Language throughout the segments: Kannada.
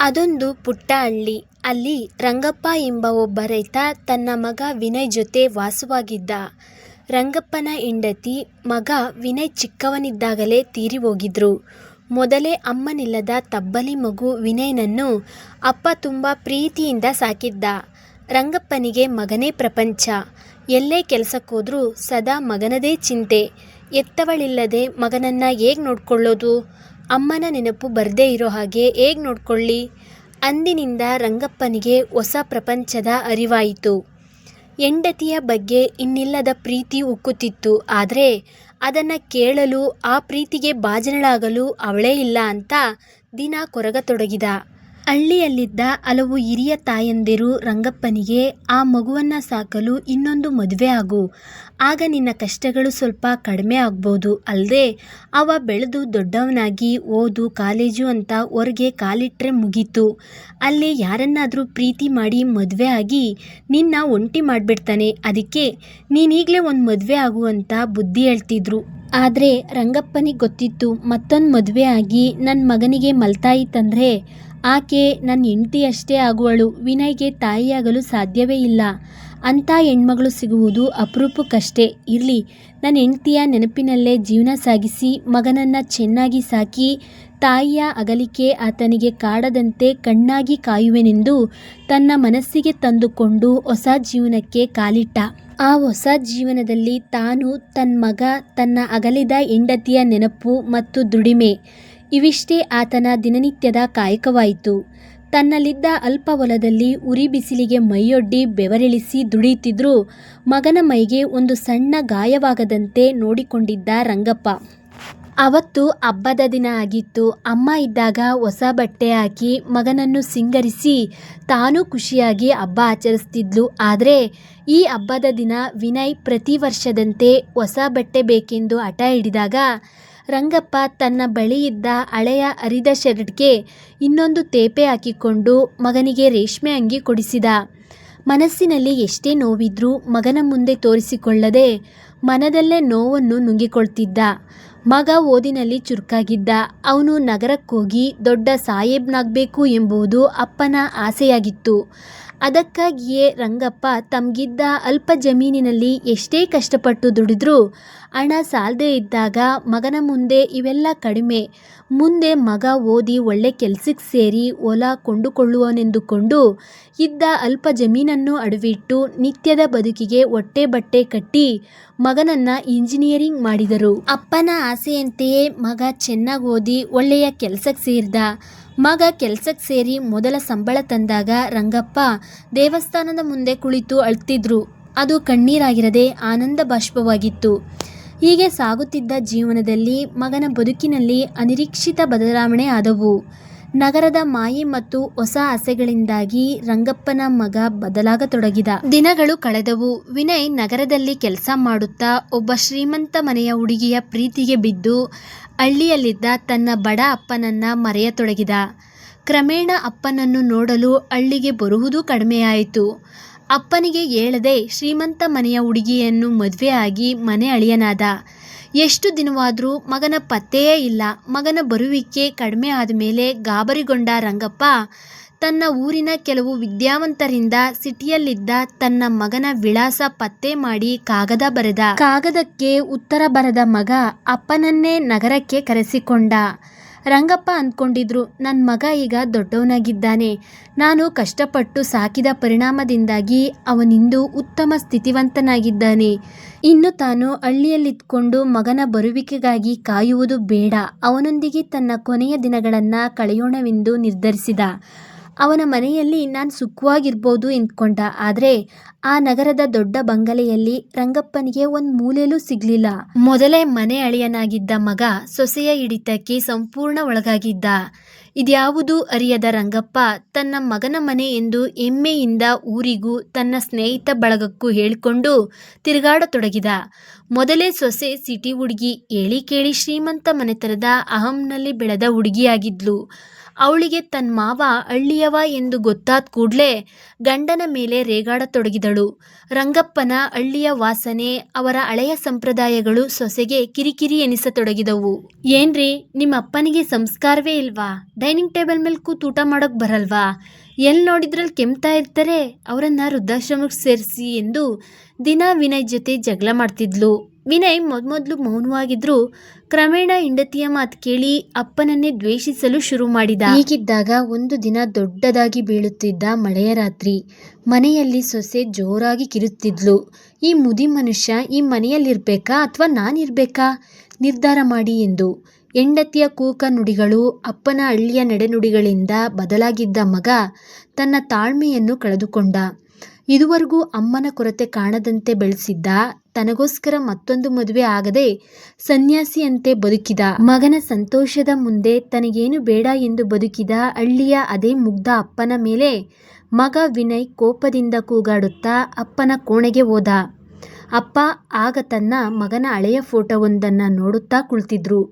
ಅದೊಂದು ಪುಟ್ಟ ಹಳ್ಳಿ. ಅಲ್ಲಿ ರಂಗಪ್ಪ ಎಂಬ ಒಬ್ಬ ರೈತ ತನ್ನ ಮಗ ವಿನಯ್ ಜೊತೆ ವಾಸವಾಗಿದ್ದ. ರಂಗಪ್ಪನ ಹೆಂಡತಿ, ಮಗ ವಿನಯ್ ಚಿಕ್ಕವನಿದ್ದಾಗಲೇ ತೀರಿ ಹೋಗಿದ್ರು ಮೊದಲೇ ಅಮ್ಮನಿಲ್ಲದ ತಬ್ಬಲಿ ಮಗು ವಿನಯ್ನನ್ನು ಅಪ್ಪ ತುಂಬ ಪ್ರೀತಿಯಿಂದ ಸಾಕಿದ್ದ. ರಂಗಪ್ಪನಿಗೆ ಮಗನೇ ಪ್ರಪಂಚ. ಎಲ್ಲೇ ಕೆಲಸಕ್ಕೋದ್ರೂ ಸದಾ ಮಗನದೇ ಚಿಂತೆ. ಎತ್ತವಳಿಲ್ಲದೆ ಮಗನನ್ನು ಹೇಗೆ ನೋಡ್ಕೊಳ್ಳೋದು? ಅಮ್ಮನ ನೆನಪು ಬರ್ದೇ ಇರೋ ಹಾಗೆ ಹೇಗ್ ನೋಡ್ಕೊಳ್ಳಿ? ಅಂದಿನಿಂದ ರಂಗಪ್ಪನಿಗೆ ಹೊಸ ಪ್ರಪಂಚದ ಅರಿವಾಯಿತು. ಹೆಂಡತಿಯ ಬಗ್ಗೆ ಇನ್ನಿಲ್ಲದ ಪ್ರೀತಿ ಉಕ್ಕುತ್ತಿತ್ತು ಆದರೆ ಅದನ್ನು ಕೇಳಲು, ಆ ಪ್ರೀತಿಗೆ ಭಾಜನಳಾಗಲು ಅವಳೇ ಇಲ್ಲ ಅಂತ ದಿನ ಕೊರಗತೊಡಗಿದ. ಹಳ್ಳಿಯಲ್ಲಿದ್ದ ಹಲವು ಹಿರಿಯ ತಾಯಂದಿರು ರಂಗಪ್ಪನಿಗೆ ಆ ಮಗುವನ್ನ ಸಾಕಲು ಇನ್ನೊಂದು ಮದುವೆ ಆಗು. ಆಗ ನಿನ್ನ ಕಷ್ಟಗಳು ಸ್ವಲ್ಪ ಕಡಿಮೆ ಆಗ್ಬೋದು. ಅಲ್ಲದೆ ಅವ ಬೆಳೆದು ದೊಡ್ಡವನಾಗಿ ಓದು, ಕಾಲೇಜು ಅಂತ ಹೊರಗೆ ಕಾಲಿಟ್ಟರೆ ಮುಗೀತು. ಅಲ್ಲಿ ಯಾರನ್ನಾದರೂ ಪ್ರೀತಿ ಮಾಡಿ ಮದುವೆ ಆಗಿ ನಿನ್ನ ಒಂಟಿ ಮಾಡಿಬಿಡ್ತಾನೆ ಅದಕ್ಕೆ ನೀನೀಗಲೇ ಒಂದು ಮದುವೆ ಆಗು ಅಂತ ಬುದ್ಧಿ ಹೇಳ್ತಿದ್ರು. ಆದರೆ ರಂಗಪ್ಪನಿಗೆ ಗೊತ್ತಿತ್ತು ಮತ್ತೊಂದು ಮದುವೆ ಆಗಿ ನನ್ನ ಮಗನಿಗೆ ಮಲತಾಯಿ ತಂದ್ರೆ ಆಕೆ ನನ್ನ ಹೆಂಡತಿಯಷ್ಟೇ ಆಗುವಳು. ವಿನಯ್ಗೆ ತಾಯಿಯಾಗಲು ಸಾಧ್ಯವೇ ಇಲ್ಲ. ಅಂಥ ಹೆಣ್ಮಗಳು ಸಿಗುವುದು ಅಪರೂಪಕ್ಕಷ್ಟೇ. ಇರಲಿ ನನ್ನ ಹೆಂಡತಿಯ ನೆನಪಿನಲ್ಲೇ ಜೀವನ ಸಾಗಿಸಿ ಮಗನನ್ನ ಚೆನ್ನಾಗಿ ಸಾಕಿ ತಾಯಿಯ ಅಗಲಿಕೆ ಆತನಿಗೆ ಕಾಡದಂತೆ ಕಣ್ಣಾಗಿ ಕಾಯುವೆನೆಂದು ತನ್ನ ಮನಸ್ಸಿಗೆ ತಂದುಕೊಂಡು ಹೊಸ ಜೀವನಕ್ಕೆ ಕಾಲಿಟ್ಟ. ಆ ಹೊಸ ಜೀವನದಲ್ಲಿ ತಾನು, ತನ್ನ ಮಗ, ತನ್ನ ಅಗಲಿದ ಹೆಂಡತಿಯ ನೆನಪು ಮತ್ತು ದುಡಿಮೆ ಇವಿಷ್ಟೇ ಆತನ ದಿನನಿತ್ಯದ ಕಾಯಕವಾಯಿತು. ತನ್ನಲ್ಲಿದ್ದ ಅಲ್ಪ ಹೊಲದಲ್ಲಿ ಉರಿ ಬಿಸಿಲಿಗೆ ಮೈಯೊಡ್ಡಿ ಬೆವರಿಳಿಸಿ ದುಡಿಯುತ್ತಿದ್ರೂ ಮಗನ ಮೈಗೆ ಒಂದು ಸಣ್ಣ ಗಾಯವಾಗದಂತೆ ನೋಡಿಕೊಂಡಿದ್ದ ರಂಗಪ್ಪ. ಅವತ್ತು ಹಬ್ಬದ ದಿನ ಆಗಿತ್ತು. ಅಮ್ಮ ಇದ್ದಾಗ ಹೊಸ ಬಟ್ಟೆ ಹಾಕಿ ಮಗನನ್ನು ಸಿಂಗರಿಸಿ ತಾನೂ ಖುಷಿಯಾಗಿ ಹಬ್ಬ ಆಚರಿಸ್ತಿದ್ಲು. ಆದರೆ ಈ ಹಬ್ಬದ ದಿನ ವಿನಯ್ ಪ್ರತಿ ವರ್ಷದಂತೆ ಹೊಸ ಬಟ್ಟೆ ಬೇಕೆಂದು ಹಠ ಹಿಡಿದಾಗ ರಂಗಪ್ಪ ತನ್ನ ಬಳಿಯಿದ್ದ ಹಳೆಯ ಅರಿದ ಶರ್ಟ್ಗೆ ಇನ್ನೊಂದು ತೇಪೆ ಹಾಕಿಕೊಂಡು ಮಗನಿಗೆ ರೇಷ್ಮೆ ಅಂಗಿ ಕೊಡಿಸಿದ. ಮನಸ್ಸಿನಲ್ಲಿ ಎಷ್ಟೇ ನೋವಿದ್ರೂ ಮಗನ ಮುಂದೆ ತೋರಿಸಿಕೊಳ್ಳದೆ ಮನದಲ್ಲೇ ನೋವನ್ನು ನುಂಗಿಕೊಳ್ತಿದ್ದ. ಮಗ ಓದಿನಲ್ಲಿ ಚುರುಕಾಗಿದ್ದ. ಅವನು ನಗರಕ್ಕೋಗಿ ದೊಡ್ಡ ಸಾಹೇಬ್ನಾಗಬೇಕು ಎಂಬುದು ಅಪ್ಪನ ಆಸೆಯಾಗಿತ್ತು. ಅದಕ್ಕಾಗಿಯೇ ರಂಗಪ್ಪ ತಮಗಿದ್ದ ಅಲ್ಪ ಜಮೀನಿನಲ್ಲಿ ಎಷ್ಟೇ ಕಷ್ಟಪಟ್ಟು ದುಡಿದ್ರೂ ಹಣ ಸಾಲದೇ ಇದ್ದಾಗ ಮಗನ ಮುಂದೆ ಇವೆಲ್ಲ ಕಡಿಮೆ. ಮುಂದೆ ಮಗ ಓದಿ ಒಳ್ಳೆ ಕೆಲಸಕ್ಕೆ ಸೇರಿ ಹೊಲ ಕೊಂಡುಕೊಳ್ಳುವನೆಂದುಕೊಂಡು ಇದ್ದ ಅಲ್ಪ ಜಮೀನನ್ನು ಅಡವಿಟ್ಟು ನಿತ್ಯದ ಬದುಕಿಗೆ ಹೊಟ್ಟೆ ಬಟ್ಟೆ ಕಟ್ಟಿ ಮಗನನ್ನ ಇಂಜಿನಿಯರಿಂಗ್ ಮಾಡಿದರು. ಅಪ್ಪನ ಆಸೆಯಂತೆಯೇ ಮಗ ಚೆನ್ನಾಗಿ ಓದಿ ಒಳ್ಳೆಯ ಕೆಲಸಕ್ಕೆ ಸೇರಿದ ಮಗ ಕೆಲಸಕ್ಕೆ ಸೇರಿ ಮೊದಲ ಸಂಬಳ ತಂದಾಗ ರಂಗಪ್ಪ ದೇವಸ್ಥಾನದ ಮುಂದೆ ಕುಳಿತು ಅಳ್ತಿದ್ರು. ಅದು ಕಣ್ಣೀರಾಗಿರದೆ ಆನಂದ ಬಾಷ್ಪವಾಗಿತ್ತು. ಹೀಗೆ ಸಾಗುತ್ತಿದ್ದ ಜೀವನದಲ್ಲಿ ಮಗನ ಬದುಕಿನಲ್ಲಿ ಅನಿರೀಕ್ಷಿತ ಬದಲಾವಣೆ ಆದವು. ನಗರದ ಮಾಯೆ ಮತ್ತು ಹೊಸ ಆಸೆಗಳಿಂದಾಗಿ ರಂಗಪ್ಪನ ಮಗ ಬದಲಾಗತೊಡಗಿದ. ದಿನಗಳು ಕಳೆದವು. ವಿನಯ್ ನಗರದಲ್ಲಿ ಕೆಲಸ ಮಾಡುತ್ತಾ ಒಬ್ಬ ಶ್ರೀಮಂತ ಮನೆಯ ಹುಡುಗಿಯ ಪ್ರೀತಿಗೆ ಬಿದ್ದು ಹಳ್ಳಿಯಲ್ಲಿದ್ದ ತನ್ನ ಬಡ ಅಪ್ಪನನ್ನ ಮರೆಯತೊಡಗಿದ. ಕ್ರಮೇಣ ಅಪ್ಪನನ್ನು ನೋಡಲು ಹಳ್ಳಿಗೆ ಬರುವುದು ಕಡಿಮೆಯಾಯಿತು. ಅಪ್ಪನಿಗೆ ಹೇಳದೆ ಶ್ರೀಮಂತ ಮನೆಯ ಹುಡುಗಿಯನ್ನು ಮದುವೆಯಾಗಿ ಮನೆ ಅಳಿಯನಾದ. ಎಷ್ಟು ದಿನವಾದರೂ ಮಗನ ಪತ್ತೆಯೇ ಇಲ್ಲ. ಮಗನ ಬರುವಿಕೆ ಕಡಿಮೆ ಆದ ಮೇಲೆ ಗಾಬರಿಗೊಂಡ ರಂಗಪ್ಪ ತನ್ನ ಊರಿನ ಕೆಲವು ವಿದ್ಯಾವಂತರಿಂದ ಸಿಟಿಯಲ್ಲಿದ್ದ ತನ್ನ ಮಗನ ವಿಳಾಸ ಪತ್ತೆ ಮಾಡಿ ಕಾಗದ ಬರೆದ. ಕಾಗದಕ್ಕೆ ಉತ್ತರ ಬರೆದ ಮಗ ಅಪ್ಪನನ್ನೇ ನಗರಕ್ಕೆ ಕರೆಸಿಕೊಂಡ. ರಂಗಪ್ಪ ಅಂದ್ಕೊಂಡಿದ್ರು ನನ್ನ ಮಗ ಈಗ ದೊಡ್ಡವನಾಗಿದ್ದಾನೆ. ನಾನು ಕಷ್ಟಪಟ್ಟು ಸಾಕಿದ ಪರಿಣಾಮದಿಂದಾಗಿ ಅವನಿಂದು ಉತ್ತಮ ಸ್ಥಿತಿವಂತನಾಗಿದ್ದಾನೆ. ಇನ್ನು ತಾನು ಹಳ್ಳಿಯಲ್ಲಿದ್ಕೊಂಡು ಮಗನ ಬರುವಿಕೆಗಾಗಿ ಕಾಯುವುದು ಬೇಡ. ಅವನೊಂದಿಗೆ ತನ್ನ ಕೊನೆಯ ದಿನಗಳನ್ನು ಕಳೆಯೋಣವೆಂದು ನಿರ್ಧರಿಸಿದ. ಅವನ ಮನೆಯಲ್ಲಿ ನಾನು ಸುಖವಾಗಿರ್ಬೋದು ಎಂದ್ಕೊಂಡ. ಆದರೆ ಆ ನಗರದ ದೊಡ್ಡ ಬಂಗಲೆಯಲ್ಲಿ ರಂಗಪ್ಪನಿಗೆ ಒಂದು ಮೂಲೆಯಲ್ಲೂ ಸಿಗ್ಲಿಲ್ಲ. ಮೊದಲೇ ಮನೆ ಅಳಿಯನಾಗಿದ್ದ ಮಗ ಸೊಸೆಯ ಹಿಡಿತಕ್ಕೆ ಸಂಪೂರ್ಣ ಒಳಗಾಗಿದ್ದ. ಇದ್ಯಾವುದು ಅರಿಯದ ರಂಗಪ್ಪ ತನ್ನ ಮಗನ ಮನೆ ಎಂದು ಹೆಮ್ಮೆಯಿಂದ ಊರಿಗೂ ತನ್ನ ಸ್ನೇಹಿತ ಬಳಗಕ್ಕೂ ಹೇಳಿಕೊಂಡು ತಿರುಗಾಡತೊಡಗಿದ. ಮೊದಲೇ ಸೊಸೆ ಸಿಟಿ ಹುಡುಗಿ, ಹೇಳಿ ಕೇಳಿ ಶ್ರೀಮಂತ ಮನೆತನದ ಅಹಂನಲ್ಲಿ ಬೆಳೆದ ಹುಡುಗಿಯಾಗಿದ್ಲು. ಅವಳಿಗೆ ತನ್ನ ಮಾವ ಅಳ್ಳಿಯವ ಎಂದು ಗೊತ್ತಾದ ಕೂಡಲೇ ಗಂಡನ ಮೇಲೆ ರೇಗಾಡತೊಡಗಿದಳು. ರಂಗಪ್ಪನ ಹಳ್ಳಿಯ ವಾಸನೆ, ಅವರ ಹಳೆಯ ಸಂಪ್ರದಾಯಗಳು ಸೊಸೆಗೆ ಕಿರಿಕಿರಿ ಎನಿಸತೊಡಗಿದವು. ಏನ್ರಿ, ನಿಮ್ಮ ಅಪ್ಪನಿಗೆ ಸಂಸ್ಕಾರವೇ ಇಲ್ವಾ? ಡೈನಿಂಗ್ ಟೇಬಲ್ ಮೇಲೆ ಕೂತು ಊಟ ಮಾಡೋಕೆ ಬರಲ್ವಾ? ಎಲ್ಲಿ ನೋಡಿದ್ರಲ್ಲಿ ಕೆಮ್ತಾ ಇರ್ತಾರೆ, ಅವರನ್ನ ವೃದ್ಧಾಶ್ರಮಕ್ಕೆ ಸೇರಿಸಿ ಎಂದು ದಿನ ವಿನಯ್ ಜೊತೆ ಜಗಳ ಮಾಡ್ತಿದ್ಲು. ವಿನಯ್ ಮೊದಮೊದಲು ಮೌನವಾಗಿದ್ರು ಕ್ರಮೇಣ ಹೆಂಡತಿಯ ಮಾತು ಕೇಳಿ ಅಪ್ಪನನ್ನೇ ದ್ವೇಷಿಸಲು ಶುರು ಮಾಡಿದ. ಹೀಗಿದ್ದಾಗ ಒಂದು ದಿನ ದೊಡ್ಡದಾಗಿ ಬೀಳುತ್ತಿದ್ದ ಮಳೆಯ ರಾತ್ರಿ. ಮನೆಯಲ್ಲಿ ಸೊಸೆ ಜೋರಾಗಿ ಕಿರುತ್ತಿದ್ಲು. ಈ ಮುದಿ ಮನುಷ್ಯ ಈ ಮನೆಯಲ್ಲಿರ್ಬೇಕಾ ಅಥವಾ ನಾನಿರ್ಬೇಕಾ? ನಿರ್ಧಾರ ಮಾಡಿ ಎಂದು. ಹೆಂಡತಿಯ ಕೂಕ ನುಡಿಗಳು, ಅಪ್ಪನ ಹಳ್ಳಿಯ ನಡೆನುಡಿಗಳಿಂದ ಬದಲಾಗಿದ್ದ ಮಗ ತನ್ನ ತಾಳ್ಮೆಯನ್ನು ಕಳೆದುಕೊಂಡ. ಇದುವರೆಗೂ ಅಮ್ಮನ ಕೊರತೆ ಕಾಣದಂತೆ ಬೆಳೆಸಿದ್ದ ತನಗೋಸ್ಕರ ಮತ್ತೊಂದು ಮದುವೆ ಆಗದೆ ಸನ್ಯಾಸಿಯಂತೆ ಬದುಕಿದ. ಮಗನ ಸಂತೋಷದ ಮುಂದೆ ತನಗೇನು ಬೇಡ ಎಂದು ಬದುಕಿದ ಹಳ್ಳಿಯ ಅದೇ ಮುಗ್ಧ ಅಪ್ಪನ ಮೇಲೆ ಮಗ ವಿನಯ್ ಕೋಪದಿಂದ ಕೂಗಾಡುತ್ತಾ ಅಪ್ಪನ ಕೋಣೆಗೆ ಹೋದ. ಅಪ್ಪ ಆಗ ತನ್ನ ಮಗನ ಹಳೆಯ ಫೋಟೋವೊಂದನ್ನು ನೋಡುತ್ತಾ ಕುಳಿತಿದ್ರು.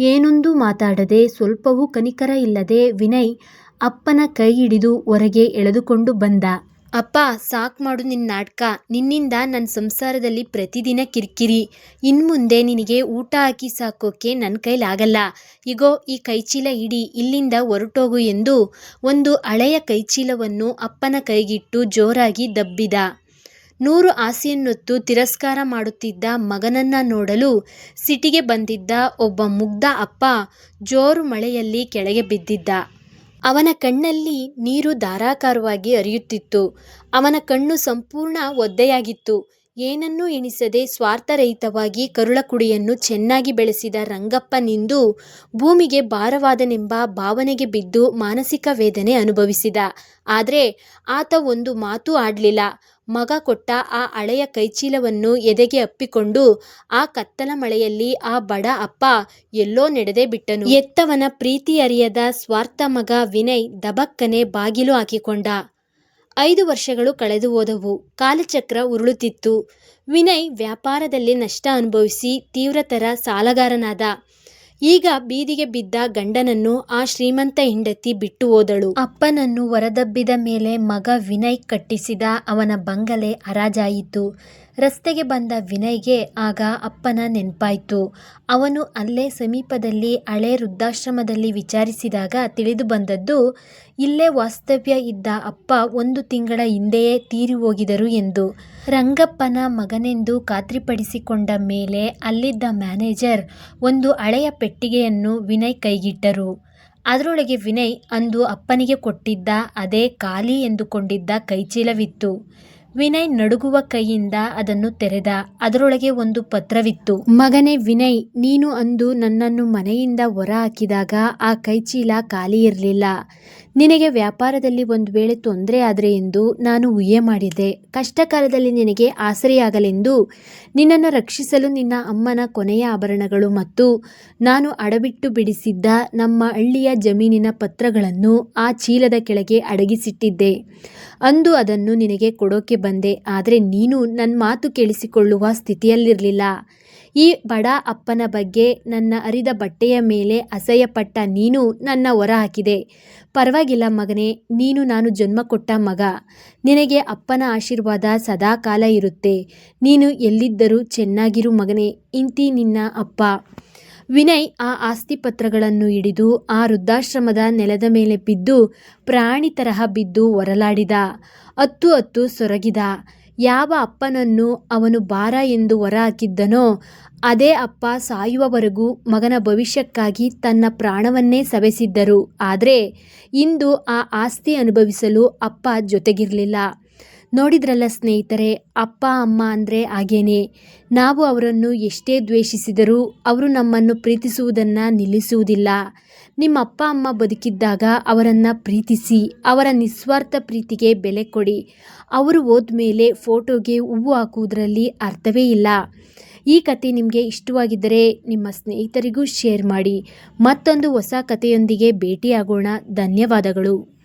ಏನೊಂದು ಮಾತಾಡದೆ ಸ್ವಲ್ಪವೂ ಕನಿಕರ ಇಲ್ಲದೆ ವಿನಯ್ ಅಪ್ಪನ ಕೈ ಹಿಡಿದು ಹೊರಗೆ ಎಳೆದುಕೊಂಡು ಬಂದ. ಅಪ್ಪ, ಸಾಕ್ ಮಾಡು ನಿನ್ನ ನಾಟಕ. ನಿನ್ನಿಂದ ನನ್ನ ಸಂಸಾರದಲ್ಲಿ ಪ್ರತಿದಿನ ಕಿರಿಕಿರಿ. ಇನ್ಮುಂದೆ ನಿನಗೆ ಊಟ ಹಾಕಿ ಸಾಕೋಕೆ ನನ್ನ ಕೈಲಾಗಲ್ಲ ಇಗೋ, ಈ ಕೈಚೀಲ ಇಡಿ ಇಲ್ಲಿಂದ ಹೊರಟೋಗು ಎಂದು ಒಂದು ಹಳೆಯ ಕೈಚೀಲವನ್ನು ಅಪ್ಪನ ಕೈಗಿಟ್ಟು ಜೋರಾಗಿ ದಬ್ಬಿದ. ನೂರು ಆಸೆಯನ್ನೊತ್ತು ತಿರಸ್ಕಾರ ಮಾಡುತ್ತಿದ್ದ ಮಗನನ್ನ ನೋಡಲು ಸಿಟಿಗೆ ಬಂದಿದ್ದ ಒಬ್ಬ ಮುಗ್ಧ ಅಪ್ಪ ಜೋರು ಮಳೆಯಲ್ಲಿ ಕೆಳಗೆ ಬಿದ್ದಿದ್ದ. ಅವನ ಕಣ್ಣಲ್ಲಿ ನೀರು ಧಾರಾಕಾರವಾಗಿ ಹರಿಯುತ್ತಿತ್ತು. ಅವನ ಕಣ್ಣು ಸಂಪೂರ್ಣ ಒದ್ದೆಯಾಗಿತ್ತು. ಏನನ್ನೂ ಎಣಿಸದೆ ಸ್ವಾರ್ಥರಹಿತವಾಗಿ ಕರುಳಕುಡಿಯನ್ನು ಚೆನ್ನಾಗಿ ಬೆಳೆಸಿದ ರಂಗಪ್ಪನಿಂದು ಭೂಮಿಗೆ ಭಾರವಾದನೆಂಬ ಭಾವನೆಗೆ ಬಿದ್ದು ಮಾನಸಿಕ ವೇದನೆ ಅನುಭವಿಸಿದ. ಆದರೆ ಆತ ಒಂದು ಮಾತೂ ಆಡಲಿಲ್ಲ. ಮಗ ಕೊಟ್ಟ ಆ ಹಳೆಯ ಕೈಚೀಲವನ್ನು ಎದೆಗೆ ಅಪ್ಪಿಕೊಂಡು ಆ ಕತ್ತಲ ಮಳೆಯಲ್ಲಿ ಆ ಬಡ ಅಪ್ಪ ಎಲ್ಲೋ ನಡೆದೇ ಬಿಟ್ಟನು. ಎತ್ತವನ ಪ್ರೀತಿ ಅರಿಯದ ಸ್ವಾರ್ಥ ಮಗ ವಿನಯ್ ದಬಕ್ಕನೆ ಬಾಗಿಲು ಹಾಕಿಕೊಂಡ. ಐದು ವರ್ಷಗಳು ಕಳೆದು ಹೋದವು. ಕಾಲಚಕ್ರ ಉರುಳುತ್ತಿತ್ತು. ವಿನಯ್ ವ್ಯಾಪಾರದಲ್ಲಿ ನಷ್ಟ ಅನುಭವಿಸಿ ತೀವ್ರತರ ಸಾಲಗಾರನಾದ. ಈಗ ಬೀದಿಗೆ ಬಿದ್ದ ಗಂಡನನ್ನು ಆ ಶ್ರೀಮಂತ ಹೆಂಡತಿ ಬಿಟ್ಟು ಹೋದಳು. ಅಪ್ಪನನ್ನು ಹೊರದಬ್ಬಿದ ಮೇಲೆ ಮಗ ವಿನಯ್ ಕಟ್ಟಿಸಿದ ಅವನ ಬಂಗಲೆ ಹರಾಜಾಯಿತು. ರಸ್ತೆಗೆ ಬಂದ ವಿನಯ್ಗೆ ಆಗ ಅಪ್ಪನ ನೆನಪಾಯಿತು. ಅವನು ಅಲ್ಲೇ ಸಮೀಪದಲ್ಲಿ ಹಳೆ ವೃದ್ಧಾಶ್ರಮದಲ್ಲಿ ವಿಚಾರಿಸಿದಾಗ ತಿಳಿದು ಬಂದದ್ದು, ಇಲ್ಲೇ ವಾಸ್ತವ್ಯ ಇದ್ದ ಅಪ್ಪ ಒಂದು ತಿಂಗಳ ಹಿಂದೆಯೇ ತೀರಿ ಹೋಗಿದರು ಎಂದು. ರಂಗಪ್ಪನ ಮಗನೆಂದು ಖಾತ್ರಿಪಡಿಸಿಕೊಂಡ ಮೇಲೆ ಅಲ್ಲಿದ್ದ ಮ್ಯಾನೇಜರ್ ಒಂದು ಹಳೆಯ ಪೆಟ್ಟಿಗೆಯನ್ನು ವಿನಯ್ ಕೈಗಿಟ್ಟರು. ಅದರೊಳಗೆ ವಿನಯ್, ಅಂದು ಅಪ್ಪನಿಗೆ ಕೊಟ್ಟಿದ್ದ ಅದೇ ಖಾಲಿ ಎಂದುಕೊಂಡಿದ್ದ ಕೈಚೀಲವಿತ್ತು. ವಿನಯ್ ನಡುಗುವ ಕೈಯಿಂದ ಅದನ್ನು ತೆರೆದ. ಅದರೊಳಗೆ ಒಂದು ಪತ್ರವಿತ್ತು. ಮಗನೇ ವಿನಯ್, ನೀನು ಅಂದು ನನ್ನನ್ನು ಮನೆಯಿಂದ ಹೊರ ಹಾಕಿದಾಗ ಆ ಕೈಚೀಲ ಖಾಲಿ ಇರಲಿಲ್ಲ. ನಿನಗೆ ವ್ಯಾಪಾರದಲ್ಲಿ ಒಂದು ವೇಳೆ ತೊಂದರೆ ಆದರೆ ಎಂದು ನಾನು ಊಹೆ ಮಾಡಿದೆ. ಕಷ್ಟಕಾಲದಲ್ಲಿ ನಿನಗೆ ಆಸರೆಯಾಗಲೆಂದು ನಿನ್ನನ್ನು ರಕ್ಷಿಸಲು ನಿನ್ನ ಅಮ್ಮನ ಕೊನೆಯ ಆಭರಣಗಳು ಮತ್ತು ನಾನು ಅಡಬಿಟ್ಟು ಬಿಡಿಸಿದ್ದ ನಮ್ಮ ಹಳ್ಳಿಯ ಜಮೀನಿನ ಪತ್ರಗಳನ್ನು ಆ ಚೀಲದ ಕೆಳಗೆ ಅಡಗಿಸಿಟ್ಟಿದ್ದೆ. ಅಂದು ಅದನ್ನು ನಿನಗೆ ಕೊಡೋಕೆ ಬಂದೆ, ಆದರೆ ನೀನು ನನ್ನ ಮಾತು ಕೇಳಿಸಿಕೊಳ್ಳುವ ಸ್ಥಿತಿಯಲ್ಲಿರಲಿಲ್ಲ. ಈ ಬಡ ಅಪ್ಪನ ಬಗ್ಗೆ ನನ್ನ ಅರಿದ ಬಟ್ಟೆಯ ಮೇಲೆ ಅಸಹ್ಯಪಟ್ಟ ನೀನು ನನ್ನ ಹೊರ ಹಾಕಿದೆ. ಪರವಾಗಿಲ್ಲ ಮಗನೇ, ನೀನು ನಾನು ಜನ್ಮ ಕೊಟ್ಟ ಮಗ. ನಿನಗೆ ಅಪ್ಪನ ಆಶೀರ್ವಾದ ಸದಾಕಾಲ ಇರುತ್ತೆ. ನೀನು ಎಲ್ಲಿದ್ದರೂ ಚೆನ್ನಾಗಿರು ಮಗನೇ, ಇಂತಿ ನಿನ್ನ ಅಪ್ಪ. ವಿನಯ್ ಆ ಆಸ್ತಿ ಪತ್ರಗಳನ್ನು ಹಿಡಿದು ಆ ವೃದ್ಧಾಶ್ರಮದ ನೆಲದ ಮೇಲೆ ಬಿದ್ದು ಪ್ರಾಣಿ ತರಹ ಬಿದ್ದು ಹೊರಲಾಡಿದ ಹತ್ತು ಹತ್ತು ಸೊರಗಿದ. ಯಾವ ಅಪ್ಪನನ್ನು ಅವನು ಬಾರ ಎಂದು ಹೊರಹಾಕಿದ್ದನೋ ಅದೇ ಅಪ್ಪ ಸಾಯುವವರೆಗೂ ಮಗನ ಭವಿಷ್ಯಕ್ಕಾಗಿ ತನ್ನ ಪ್ರಾಣವನ್ನೇ ಸವೆಸಿದ್ದರು. ಆದರೆ ಇಂದು ಆ ಆಸ್ತಿ ಅನುಭವಿಸಲು ಅಪ್ಪ ಜೊತೆಗಿರಲಿಲ್ಲ. ನೋಡಿದ್ರಲ್ಲ ಸ್ನೇಹಿತರೆ, ಅಪ್ಪ, ಅಮ್ಮ ಅಂದರೆ ಹಾಗೇನೆ. ನಾವು ಅವರನ್ನು ಎಷ್ಟೇ ದ್ವೇಷಿಸಿದರೂ ಅವರು ನಮ್ಮನ್ನು ಪ್ರೀತಿಸುವುದನ್ನು ನಿಲ್ಲಿಸುವುದಿಲ್ಲ. ನಿಮ್ಮ ಅಪ್ಪ, ಅಮ್ಮ ಬದುಕಿದ್ದಾಗ ಅವರನ್ನು ಪ್ರೀತಿಸಿ, ಅವರ ನಿಸ್ವಾರ್ಥ ಪ್ರೀತಿಗೆ ಬೆಲೆ ಕೊಡಿ. ಅವರು ಹೋದ್ಮೇಲೆ ಫೋಟೋಗೆ ಹೂವು ಹಾಕುವುದರಲ್ಲಿ ಅರ್ಥವೇ ಇಲ್ಲ. ಈ ಕತೆ ನಿಮಗೆ ಇಷ್ಟವಾಗಿದ್ದರೆ ನಿಮ್ಮ ಸ್ನೇಹಿತರಿಗೂ ಶೇರ್ ಮಾಡಿ. ಮತ್ತೊಂದು ಹೊಸ ಕಥೆಯೊಂದಿಗೆ ಭೇಟಿಯಾಗೋಣ. ಧನ್ಯವಾದಗಳು.